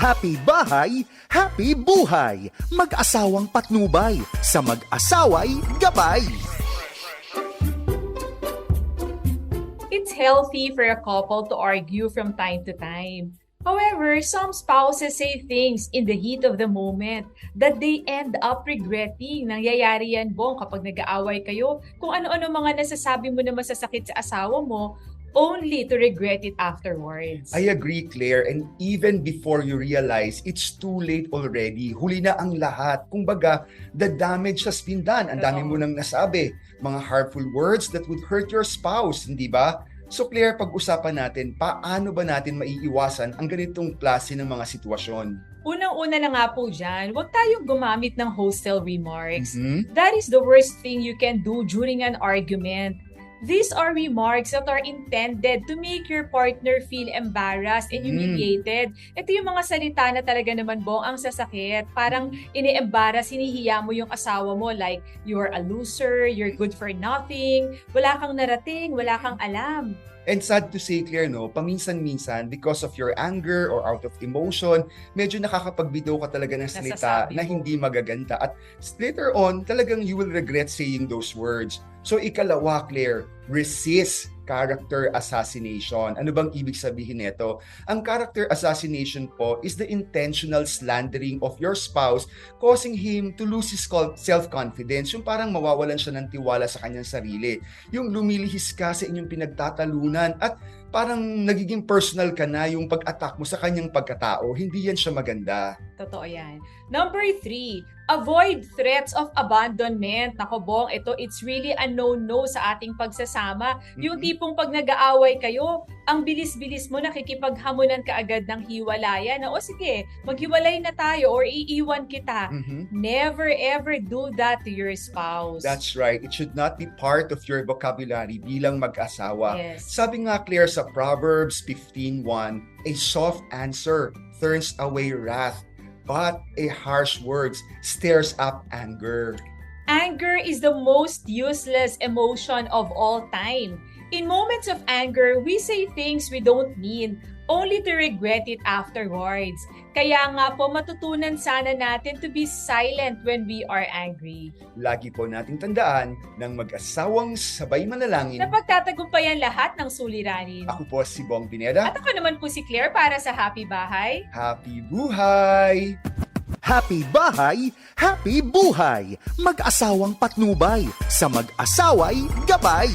Happy bahay, happy buhay. Mag-asawang patnubay, sa mag-asaway gabay. It's healthy for a couple to argue from time to time. However, some spouses say things in the heat of the moment that they end up regretting. Nangyayari yan, Bong, kapag nag-aaway kayo, kung ano-ano mga nasasabi mo na masasakit sa asawa mo, only to regret it afterwards. I agree, Claire. And even before you realize, it's too late already. Huli na ang lahat. Kumbaga, the damage has been done. Ang dami mo nang nasabi. Mga hurtful words that would hurt your spouse, hindi ba? So Claire, pag-usapan natin, paano ba natin maiiwasan ang ganitong klase ng mga sitwasyon? Unang-una na nga po dyan, huwag tayong gumamit ng hostile remarks. Mhm. That is the worst thing you can do during an argument. These are remarks that are intended to make your partner feel embarrassed and Mm. humiliated. Ito yung mga salita na talaga naman bong ang sasakit. Parang ini-embarrass, hinihiya mo yung asawa mo like, you're a loser, you're good for nothing, wala kang narating, wala kang alam. And sad to say, Claire, no, paminsan-minsan, because of your anger or out of emotion, medyo nakakapagbitaw ka talaga ng salita Nasasabi na hindi magaganda. At later on, talagang you will regret saying those words. So ikalawa, Claire, resist character assassination. Ano bang ibig sabihin nito? Ang character assassination po is the intentional slandering of your spouse causing him to lose his self-confidence. Yung parang mawawalan siya ng tiwala sa kanyang sarili. Yung lumilihis ka sa inyong pinagtatalunan at parang nagiging personal ka na yung pag-attack mo sa kanyang pagkatao. Hindi yan siya maganda. Totoo yan. Number three, avoid threats of abandonment. Nako, Bong, ito, it's really a no-no sa ating pagsasama. Yung Mhm. tipong pag nag-aaway kayo, ang bilis-bilis mo, nakikipaghamunan ka agad ng hiwalayan na, o sige, maghiwalay na tayo or iiwan kita. Mhm. Never ever do that to your spouse. That's right. It should not be part of your vocabulary bilang mag-asawa. Yes. Sabi nga Claire sa Proverbs 15.1, a soft answer turns away wrath, but a harsh words stirs up anger. Anger is the most useless emotion of all time. In moments of anger, we say things we don't mean, only to regret it afterwards. Kaya nga po matutunan sana natin to be silent when we are angry. Lagi po nating tandaan ng mag-asawang sabay manalangin. Napagtatagumpayan lahat ng suliranin. Ako po si Bong Pineda. At ako naman po si Claire para sa Happy Bahay. Happy buhay! Happy bahay, happy buhay. Mag-asawang patnubay, sa mag-asaway gabay.